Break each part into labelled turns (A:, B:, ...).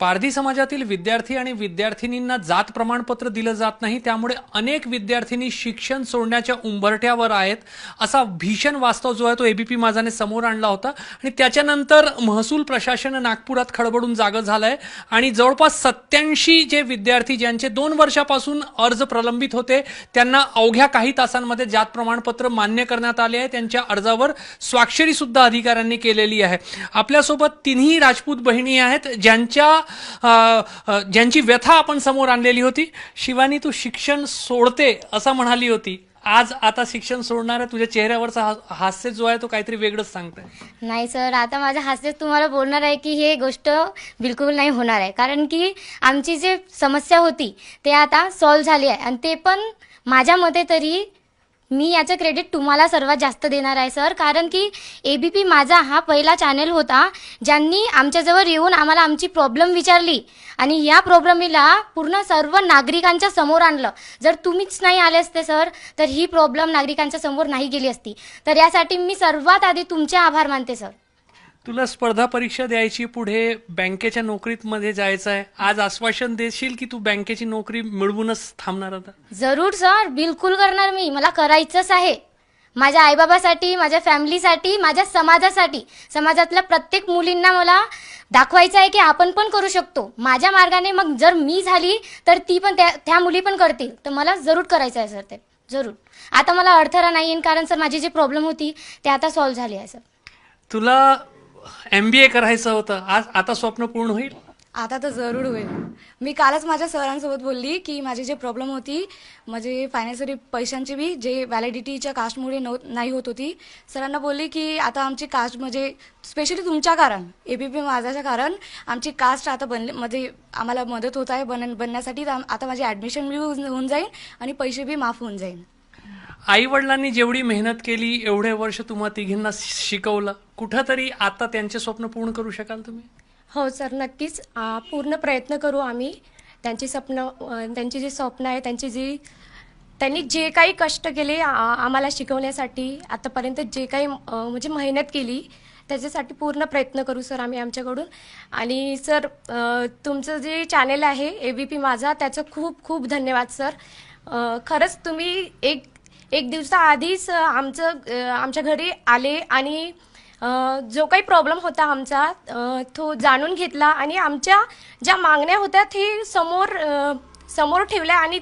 A: पारधी समाजातील विद्यार्थी आणि विद्यार्थिनींना जात प्रमाणपत्र दिलं जात नाही त्यामुळे अनेक विद्यार्थिनी शिक्षण सोडण्याच्या उंबरठ्यावर आहेत असा भीषण वास्तव जो आहे तो एबीपी माझाने समोर आणला होता. आणि त्याच्यानंतर महसूल प्रशासन नागपुरात खडबडून जागं झालंय. आणि जवळपास सत्याऐंशी जे विद्यार्थी ज्यांचे दोन वर्षापासून अर्ज प्रलंबित होते त्यांना अवघ्या काही तासांमध्ये जात प्रमाणपत्र मान्य करण्यात आले आहे. त्यांच्या अर्जावर स्वाक्षरीसुद्धा अधिकाऱ्यांनी केलेली आहे. आपल्यासोबत तिन्ही राजपूत बहिणी आहेत ज्यांच्या ज्यांची व्यथा आपण समोर आणलेली होती शिवानी तू शिक्षण सोडते असं म्हणाली होती. आज आता शिक्षण सोडणार तुझ्या चेहऱ्यावरचा हास्य जो आहे तो काहीतरी वेगळंच सांगतोय.
B: नाही सर आता माझ्या हास्य तुम्हाला बोलणार आहे की हे गोष्ट बिलकुल नाही होणार आहे. कारण की आमची जे समस्या होती ते आता सॉल्व्ह झाली आहे. आणि ते पण माझ्या मते तरी मी याचं क्रेडिट तुम्हाला सर्वात जास्त देणार आहे सर कारण की ए बी पी माझा हा पहिला चॅनेल होता ज्यांनी आमच्याजवळ येऊन आम्हाला आमची प्रॉब्लेम विचारली. आणि या प्रॉब्लेमीला पूर्ण सर्व नागरिकांच्या समोर आणलं. जर तुम्हीच नाही आले असते सर तर ही प्रॉब्लेम नागरिकांच्या समोर नाही गेली असती. तर यासाठी मी सर्वात आधी तुमचे आभार मानते सर
A: तुला स्पर्धा परीक्षा द्यायची पुढे बँकेच्या नोकरीत मध्ये जायचं आहे आज आश्वासन देशील की तू बँकेची नोकरी मिळवूनच थांबणार आता?
B: जरूर सर बिलकुल करणार मी. मला करायचंच आहे. माझ्या आईबाबासाठी माझ्या फॅमिलीसाठी माझ्या समाजासाठी समाजातल्या प्रत्येक मुलींना मला दाखवायचं आहे की आपण पण करू शकतो. माझ्या मार्गाने मग जर मी झाली तर ती पण त्या त्या मुली पण करतील. तर मला जरूर करायचं आहे सर ते. जरूर. आता मला अडथळा नाही येईन कारण सर माझी जी प्रॉब्लेम होती ते आता सॉल्व्ह झाली आहे सर.
A: तुला एम बी ए करायचं होतं. आज आता स्वप्न पूर्ण होईल?
C: आता तर जरूर होईल. मी कालच माझ्या सरांसोबत बोलली की माझी जे प्रॉब्लेम होती म्हणजे फायनान्शियली पैशांची बी जे व्हॅलिडिटीच्या कास्टमुळे नव नाही होत होती सरांना बोलली की आता आमची कास्ट म्हणजे स्पेशली तुमच्या कारण ए बी पी माझ्याच्या कारण आमची कास्ट आता बनले म्हणजे आम्हाला मदत होत आहे बन बनण्यासाठी तर आता माझी ॲडमिशन बी होऊन होऊन जाईल आणि पैसे बी माफ होऊन जाईल.
A: आई वडिलांनी जेवढी मेहनत केली एवढे वर्ष तुम्हा तिघींना शिकवलं. कुठंतरी आता त्यांचे स्वप्न पूर्ण करू शकाल तुम्ही?
D: हो सर नक्कीच. पूर्ण प्रयत्न करू आम्ही. त्यांची स्वप्न त्यांची जी स्वप्न आहे त्यांची जी त्यांनी जे काही कष्ट केले आ, आम्हाला शिकवण्यासाठी आतापर्यंत जे काही म्हणजे मेहनत केली त्याच्यासाठी पूर्ण प्रयत्न करू सर आम्ही आमच्याकडून. आणि सर तुमचं जे चॅनेल आहे ए बी पी माझा त्याचं खूप खूप धन्यवाद सर. खरंच तुम्ही एक एक दिवसाआधीच आमचं आमच्या घरी आले आणि जो काही प्रॉब्लेम होता आमचा तो जाणून घेतला आणि आमच्या ज्या मागण्या होत्या ते समोर समोर ठेवल्या आणि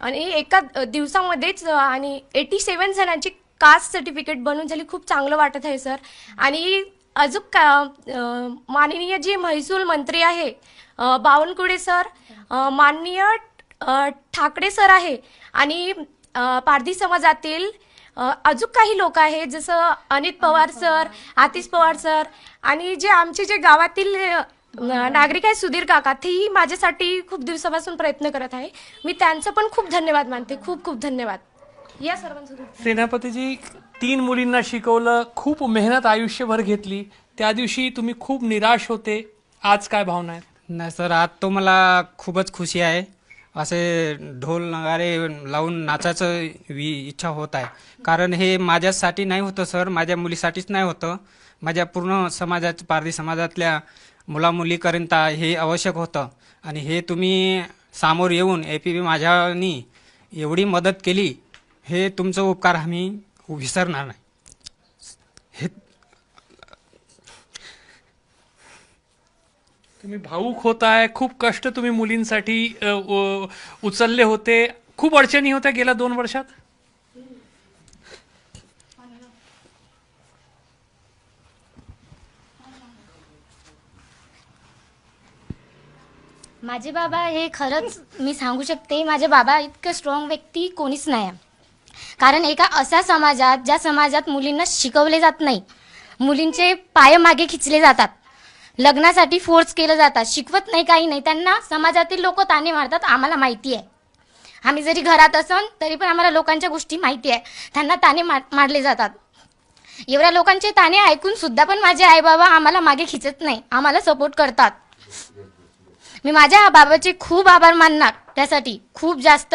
D: आणि एका दिवसामध्येच आणि एटी सेवन जणांची कास्ट सर्टिफिकेट बनून झाली. खूप चांगलं वाटत आहे सर आणि अजून का माननीय जे महसूल मंत्री आहे बावनकुळे सर माननीय ठाकरे सर आहे. आणि पारधी समाजातील अजून काही लोक आहेत जसं अनित पवार सर आतिश पवार सर आणि जे आमचे जे गावातील नागरिक आहेत सुधीर काका तेही माझ्यासाठी खूप दिवसापासून प्रयत्न करत आहे. मी त्यांचं पण खूप धन्यवाद मानते खूप खूप धन्यवाद. या सर्वांचं
A: सेनापतीजी तीन मुलींना शिकवलं खूप मेहनत आयुष्यभर घेतली. त्या दिवशी तुम्ही खूप निराश होते. आज काय भावना आहेत?
E: नाही सर आज तो मला खूपच खुशी आहे. असे ढोल नगारे लावून नाचायचं वि इच्छा होत आहे. कारण हे माझ्यासाठी नाही होतं सर. माझ्या मुलीसाठीच नाही होतं. माझ्या पूर्ण समाजात पारधी समाजातल्या मुलामुलीकरिता हे आवश्यक होतं. आणि हे तुम्ही सामोर येऊन ए पी बी माझ्यानी एवढी मदत केली हे तुमचं उपकार आम्ही विसरणार नाही.
A: तुम्ही भाऊक होताय खूप कष्ट तुम्ही मुलींसाठी अ, उ- उचलले होते. खूप अडचणी होत्या गेल्या दोन वर्षात?
B: माझे बाबा हे खरंच मी सांगू शकते माझे बाबा इतकं स्ट्रॉंग व्यक्ती कोणीच नाही. आहे कारण एका अशा समाजात ज्या समाजात मुलींना शिकवले जात नाही मुलींचे पाय मागे खिचले जातात. लग्नासाठी फोर्स केलं जातात. शिकवत नाही काही नाही. त्यांना समाजातील लोक ताने मारतात आम्हाला माहिती आहे. आम्ही जरी घरात असन तरी पण आम्हाला लोकांच्या गोष्टी माहिती आहे. त्यांना ताने मार मारले जातात. एवढ्या लोकांचे ताने ऐकून सुद्धा पण माझे आई बाबा आम्हाला मागे खिचत नाही. आम्हाला सपोर्ट करतात. मी माझ्या बाबाचे खूप आभार मानणार. त्यासाठी खूप जास्त.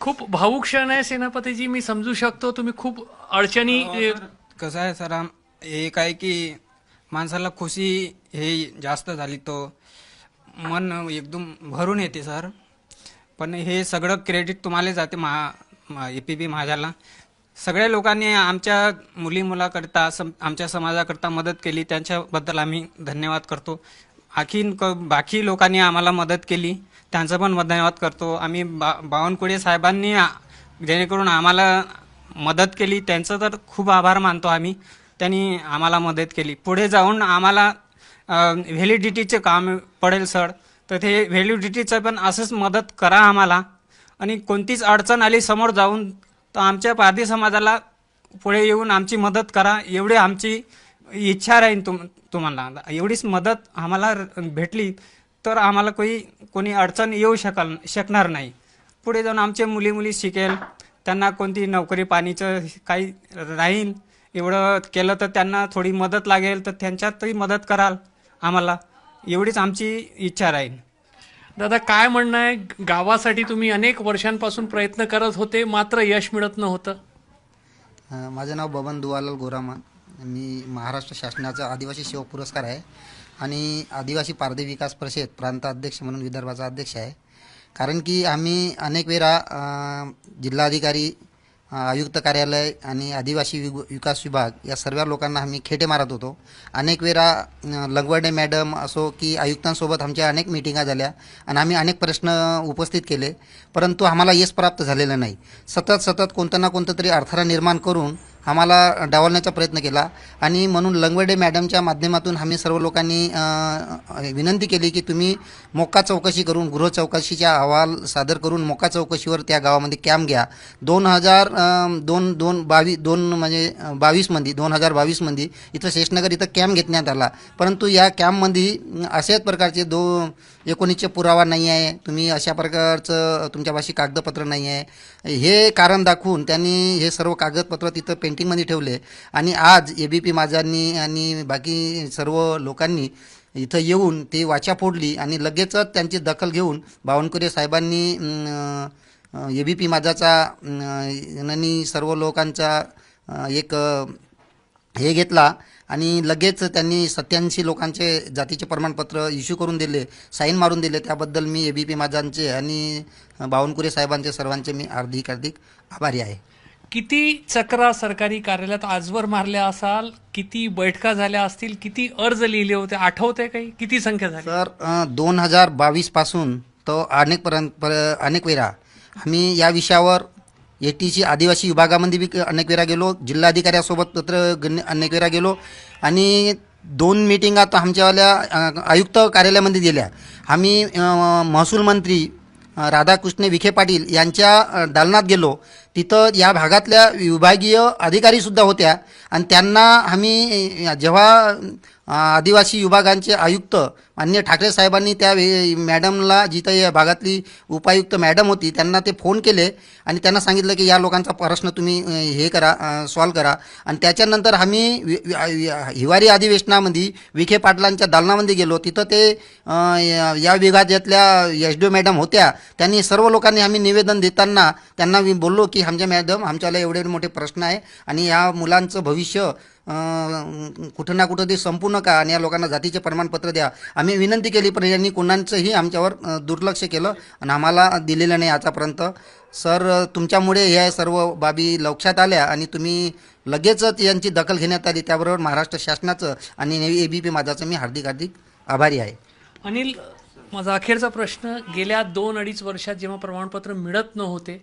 A: खूप भाऊक क्षण आहे सेनापतीजी मी समजू शकतो. तुम्ही खूप अडचणी
E: कसं आहे सर एक आहे की माणसाला खुशी हे जास्त झाली तो मन एकदम भरून येते सर. पण हे सगळं क्रेडिट तुम्हाला जाते महा ए पी बी महाजाला सगळ्या लोकांनी आमच्या मुली मुलाकरता सम आमच्या समाजाकरता मदत केली. त्यांच्याबद्दल आम्ही धन्यवाद करतो. आणखीन क बाकी लोकांनी आम्हाला मदत केली. त्यांचं पण धन्यवाद करतो. आम्ही बा बावनकुळे साहेबांनी जेणेकरून आम्हाला मदत केली. त्यांचं तर खूप आभार मानतो आम्ही. त्यांनी आम्हाला मदत केली. पुढे जाऊन आम्हाला व्हॅलिडिटीचे काम पडेल सर तर ते व्हॅलिडिटीचं पण असंच मदत करा आम्हाला. आणि कोणतीच अडचण आली समोर जाऊन तर आमच्या पारधी समाजाला पुढे येऊन आमची मदत करा. एवढी आमची इच्छा राहील तुम तुम्हाला. एवढीच मदत आम्हाला भेटली तर आम्हाला कोणी कोणी अडचण येऊ शकल शकणार नाही. पुढे जाऊन आमचे मुली मुली शिकेल. त्यांना कोणती नोकरी पाणीचं काही राहील एवढं केलं तर त्यांना थोडी मदत लागेल तर त्यांच्यातही मदत कराल आम्हाला. एवढीच आमची इच्छा राहील.
A: दादा काय म्हणणं आहे? गावासाठी तुम्ही अनेक वर्षांपासून प्रयत्न करत होते मात्र यश मिळत नव्हतं.
F: अ, माझं नाव बबन दुवालाल गोरामा मी महाराष्ट्र शासनाचा आदिवासी सेवा पुरस्कार आहे आणि आदिवासी पारधी विकास परिषद प्रांत अध्यक्ष म्हणून विदर्भाचा अध्यक्ष आहे. कारण की आम्ही अनेक वेळा अ, जिल्हाधिकारी आयुक्त कार्यालय आणि आदिवासी विग विकास विभाग या सर्व लोकांना आम्ही खेटे मारत होतो. अनेक वेळा लगवडे मॅडम असो की आयुक्तांसोबत आमच्या अनेक मिटिंगा झाल्या आणि आम्ही अनेक प्रश्न उपस्थित केले. परंतु आम्हाला यश प्राप्त झालेलं नाही. सतत सतत कोणतं ना कोणतं तरी अडथळा निर्माण करून आम्हाला डावलण्याचा प्रयत्न केला. आणि म्हणून लंगवडे मॅडमच्या माध्यमातून आम्ही सर्व लोकांनी विनंती केली की तुम्ही मोका चौकशी करून गृह चौकशीचा अहवाल सादर करून मोका चौकशीवर त्या गावामध्ये कॅम्प घ्या. दोन हजार दोन दोन बावीस दोन म्हणजे बावीसमध्ये दोन हजार बावीसमध्ये इथं शेषनगर इथं कॅम्प घेतण्यात आला. परंतु या कॅम्पमध्ये अशाच प्रकारचे दो एकोणीसचे पुरावा नाही आहे. तुम्ही अशा प्रकारचं तुमच्यापाशी कागदपत्र नाही आहे. हे कारण दाखवून त्यांनी हे सर्व कागदपत्र तिथं पेंटिंगमध्ये ठेवले. आणि आज ए बी पी माझांनी आणि बाकी सर्व लोकांनी इथं येऊन ती वाचा फोडली आणि लगेचच त्यांची दखल घेऊन बावनकुरे साहेबांनी ए बी पी माझाचा यांनी सर्व लोकांचा एक हे घेतला. आणि लगेच त्यांनी सत्याऐंशी लोकांचे जातीचे प्रमाणपत्र इश्यू करून दिले साईन मारून दिले. त्याबद्दल मी ए बी पी माझांचे आणि बावनकुरे साहेबांचे सर्वांचे मी हार्दिक हार्दिक आभारी आहे.
A: किती चक्रा सरकारी कार्यालयात आजवर मारल्या असाल? किती बैठका झाल्या असतील? किती अर्ज लिहिले होते? आठवते काही? किती संख्या झाली?
F: तर दोन हजार बावीसपासून तो अनेक पर्यंत पर अनेक वेळा आम्ही या विषयावर ए टी सी आदिवासी विभागामध्ये बी अनेक वेळा गेलो जिल्हाधिकाऱ्यासोबत पत्र गण अनेक वेळा गेलो आणि दोन मिटिंग आता आमच्यावाल्या आयुक्त कार्यालयामध्ये दिल्या. आम्ही महसूल मंत्री राधाकृष्ण विखे पाटील यांच्या दालनात गेलो. तिथं या भागातल्या विभागीय अधिकारीसुद्धा होत्या. आणि त्यांना आम्ही जेव्हा आदिवासी विभागांचे आयुक्त मान्य ठाकरे साहेबांनी त्या मॅडमला जिथं या भागातली उपायुक्त मॅडम होती त्यांना ते फोन केले आणि त्यांना सांगितलं की या लोकांचा प्रश्न तुम्ही हे करा सॉल्व करा. आणि त्याच्यानंतर आम्ही हिवारी अधिवेशनामध्ये विखे पाटलांच्या दालनामध्ये गेलो. तिथं ते या या विभागातल्या एस डी मॅडम होत्या. त्यांनी सर्व लोकांनी आम्ही निवेदन देताना त्यांना मी बोललो की हमजा मॅडम आमच्याला एवढे मोठे प्रश्न आहे आणि या मुलांचं भविष्य कुठं ना कुठं ते संपू नका आणि या लोकांना जातीचे प्रमाणपत्र द्या. आम्ही विनंती केली पण यांनी कोणाचंही आमच्यावर दुर्लक्ष केलं आणि आम्हाला दिलेलं नाही आतापर्यंत. सर तुमच्यामुळे या सर्व बाबी लक्षात आल्या आणि तुम्ही लगेचच यांची दखल घेण्यात आली त्याबरोबर महाराष्ट्र शासनाचं आणि ए बी पी माझाचं मी हार्दिक हार्दिक आभारी आहे.
A: अनिल माझा अखेरचा प्रश्न गेल्या दोन अडीच वर्षात जेव्हा प्रमाणपत्र मिळत नव्हते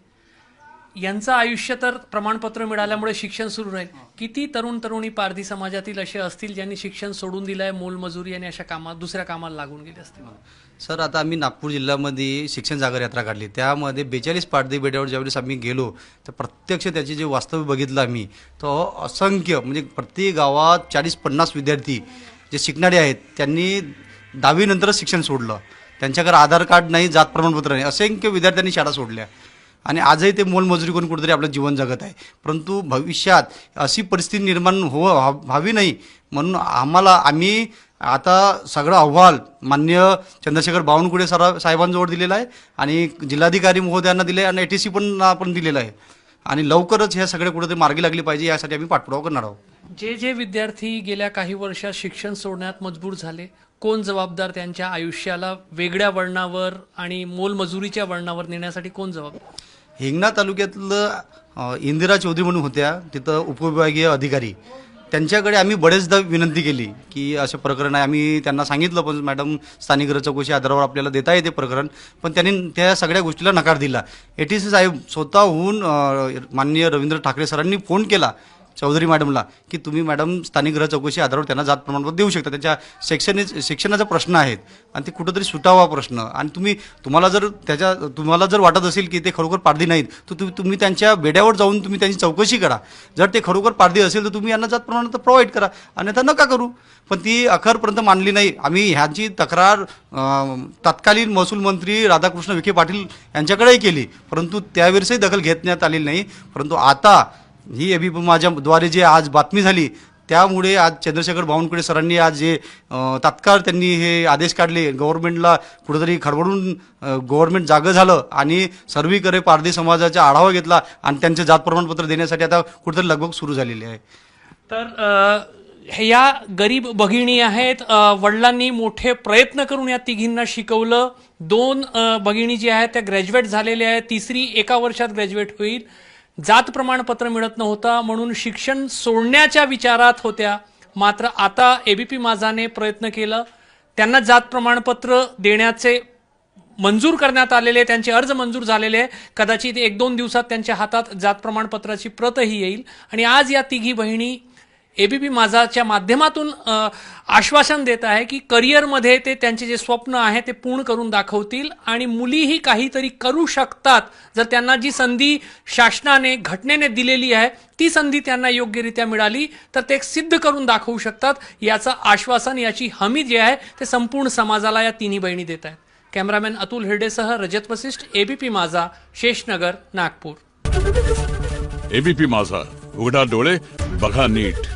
A: यांचं आयुष्य तर प्रमाणपत्र मिळाल्यामुळे शिक्षण सुरू राहील. किती तरुण तरुणी पारधी समाजातील असे असतील ज्यांनी शिक्षण सोडून दिलं आहे मोलमजुरी आणि अशा कामात दुसऱ्या कामाला लागून गेले असतील?
G: सर आता आम्ही नागपूर जिल्ह्यामध्ये शिक्षण जागर यात्रा काढली. त्यामध्ये बेचाळीस पारधी बेड्यावर ज्यावेळेस आम्ही गेलो तर प्रत्यक्ष त्याचे जे वास्तव बघितलं आम्ही तो असंख्य म्हणजे प्रत्येक गावात चाळीस पन्नास विद्यार्थी जे शिकणारे आहेत त्यांनी दहावीनंतरच शिक्षण सोडलं. त्यांच्याकडे आधार कार्ड नाही जात प्रमाणपत्र नाही असंख्य विद्यार्थ्यांनी शाळा सोडल्या. आणि आजही ते मोलमजुरी करून कुठेतरी आपलं जीवन जगत आहे. परंतु भविष्यात अशी परिस्थिती निर्माण हो व्हावी नाही म्हणून आम्हाला आम्ही आता सगळं अहवाल मान्य चंद्रशेखर बावनकुळे सरा साहेबांजवळ दिलेला आहे आणि जिल्हाधिकारी महोदयांना दिले आणि ए टी सी पण आपण दिलेलं आहे. आणि लवकरच ह्या सगळ्या कुठेतरी मार्गी लागली पाहिजे यासाठी आम्ही पाठपुरावा करणार आहोत.
A: जे जे विद्यार्थी गेल्या काही वर्षात शिक्षण सोडण्यात मजबूर झाले कोण जबाबदार त्यांच्या आयुष्याला वेगळ्या वळणावर आणि मोलमजुरीच्या वळणावर नेण्यासाठी कोण जबाबदार?
G: हिंगणा तालुक्यातलं इंदिरा चौधरी म्हणून होत्या तिथं उपविभागीय अधिकारी. त्यांच्याकडे आम्ही बरेचदा विनंती केली की असं प्रकरण आहे. आम्ही त्यांना सांगितलं पण मॅडम स्थानिक गरज चौकशी आधारावर आपल्याला देता येते प्रकरण. पण त्यांनी त्या सगळ्या गोष्टीला नकार दिला. ए टी सी साहेब स्वतःहून माननीय रवींद्र ठाकरे सरांनी फोन केला चौधरी मॅडमला की तुम्ही मॅडम स्थानिक गृह चौकशी आधारावर त्यांना जात प्रमाणपत्र देऊ शकता. त्यांच्या शैक्षणिक शिक्षणाचा प्रश्न आहेत आणि ते कुठंतरी सुटावा प्रश्न. आणि तुम्ही तुम्हाला जर त्याच्या तुम्हाला जर वाटत असेल की ते खरोखर पारधी नाहीत तर तुम्ही तुम्ही त्यांच्या बेड्यावर जाऊन तुम्ही त्यांची चौकशी करा. जर ते खरोखर पारधी असेल तर तुम्ही यांना जात प्रमाणपत्र प्रोव्हाइड करा. अन्यथा नका करू. पण ती अखरपर्यंत मानली नाही. आम्ही ह्यांची तक्रार तत्कालीन महसूल मंत्री राधाकृष्ण विखे पाटील यांच्याकडेही केली. परंतु त्यावेळेसही दखल घेण्यात आलेली नाही. परंतु आता ही एबीपी माझ्याद्वारे जे आज बातमी झाली त्यामुळे आज चंद्रशेखर बावनकुळे सरांनी आज जे तात्काळ त्यांनी हे आदेश काढले गव्हर्नमेंटला कुठेतरी खडबडून गव्हर्नमेंट जागं झालं आणि सर्वीकडे पारधी समाजाचा आढावा घेतला आणि त्यांचे जात प्रमाणपत्र देण्यासाठी आता कुठेतरी लगबग सुरू झालेली आहे.
A: तर ह्या गरीब भगिणी आहेत वडिलांनी मोठे प्रयत्न करून या तिघींना शिकवलं. दोन भगिणी जी आहेत त्या ग्रॅज्युएट झालेल्या आहेत तिसरी एका वर्षात ग्रॅज्युएट होईल. जात प्रमाणपत्र मिळत नव्हतं म्हणून शिक्षण सोडण्याच्या विचारात होत्या. मात्र आता एबीपी माझाने प्रयत्न केलं. त्यांना जात प्रमाणपत्र देण्याचे मंजूर करण्यात आलेले त्यांचे अर्ज मंजूर झालेले आहे. कदाचित एक दोन दिवसात त्यांच्या हातात जात प्रमाणपत्राची प्रतही येईल. आणि आज या तिघी बहिणी एबीपी माझाच्या माध्यमातून आश्वासन देत आहे की करिअरमध्ये ते त्यांचे जे स्वप्न आहे ते पूर्ण करून दाखवतील आणि मुलीही काहीतरी करू शकतात. जर त्यांना जी संधी शासनाने घटनेने दिलेली आहे ती संधी त्यांना योग्यरित्या मिळाली तर ते सिद्ध करून दाखवू शकतात. याचं आश्वासन याची हमी जी आहे ते संपूर्ण समाजाला या तिन्ही बहिणी देत आहेत. कॅमेरामॅन अतुल हिरडेसह रजत वसिष्ठ एबीपी माझा शेषनगर नागपूर.
H: एबीपी माझा उघडा डोळे बघा नीट.